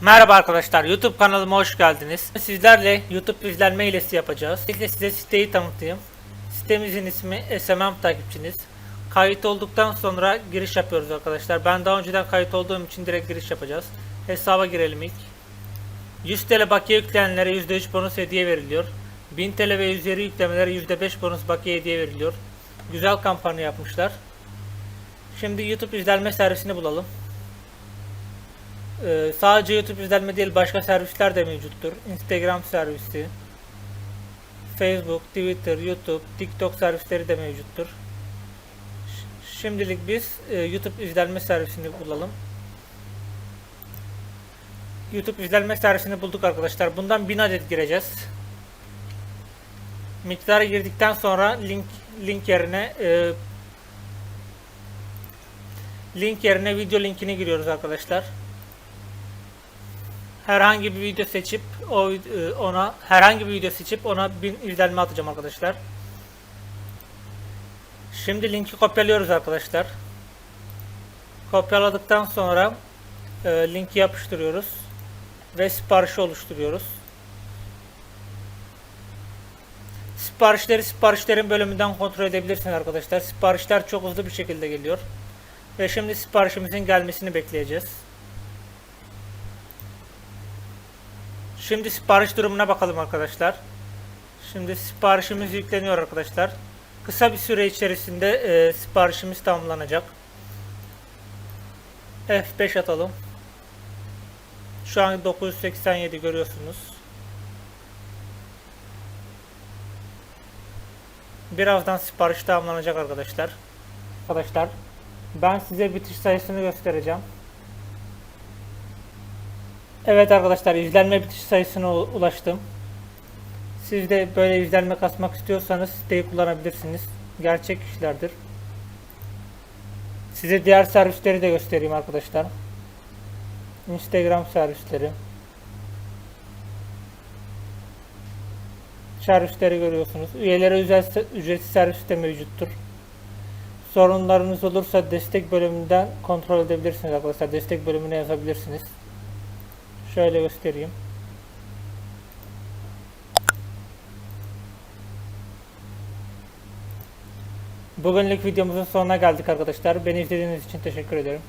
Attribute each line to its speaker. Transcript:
Speaker 1: Merhaba arkadaşlar, YouTube kanalıma hoş geldiniz. Sizlerle YouTube izlenme hilesi yapacağız. Size size siteyi tanıtayım. Sitemizin ismi SMM takipçiniz. Kayıt olduktan sonra giriş yapıyoruz arkadaşlar. Ben daha önceden kayıt olduğum için direkt giriş yapacağız. Hesaba girelim ilk. 100 TL bakiye yükleyenlere %3 bonus hediye veriliyor. 1000 TL ve üzeri yüklemelere %5 bonus bakiye hediye veriliyor. Güzel kampanya yapmışlar. Şimdi YouTube izlenme servisini bulalım. Ee, sadece YouTube izlenme değil başka servisler de mevcuttur. Instagram servisi, Facebook, Twitter, YouTube, TikTok servisleri de mevcuttur. Şimdilik biz e, YouTube izlenme servisini bulalım. YouTube izlenme servisini bulduk arkadaşlar. Bundan 1000 adet gireceğiz. Miktarı girdikten sonra link link yerine e, link yerine video linkini giriyoruz arkadaşlar herhangi bir video seçip o e, ona herhangi bir video seçip ona bin izlenme atacağım arkadaşlar. Şimdi linki kopyalıyoruz arkadaşlar. Kopyaladıktan sonra e, linki yapıştırıyoruz ve siparişi oluşturuyoruz. Siparişleri siparişlerin bölümünden kontrol edebilirsiniz arkadaşlar. Siparişler çok hızlı bir şekilde geliyor. Ve şimdi siparişimizin gelmesini bekleyeceğiz. Şimdi sipariş durumuna bakalım arkadaşlar. Şimdi siparişimiz yükleniyor arkadaşlar. Kısa bir süre içerisinde e, siparişimiz tamamlanacak. F5 atalım. Şu an 987 görüyorsunuz. Birazdan sipariş tamamlanacak arkadaşlar. Arkadaşlar ben size bitiş sayısını göstereceğim. Evet arkadaşlar izlenme bitiş sayısına ulaştım. Siz de böyle izlenme kasmak istiyorsanız siteyi kullanabilirsiniz. Gerçek kişilerdir. Size diğer servisleri de göstereyim arkadaşlar. Instagram servisleri. Servisleri görüyorsunuz. Üyelere ücretsiz servis de mevcuttur. Sorunlarınız olursa destek bölümünden kontrol edebilirsiniz arkadaşlar. Destek bölümüne yazabilirsiniz. Şöyle göstereyim. Bugünlük videomuzun sonuna geldik arkadaşlar. Beni izlediğiniz için teşekkür ederim.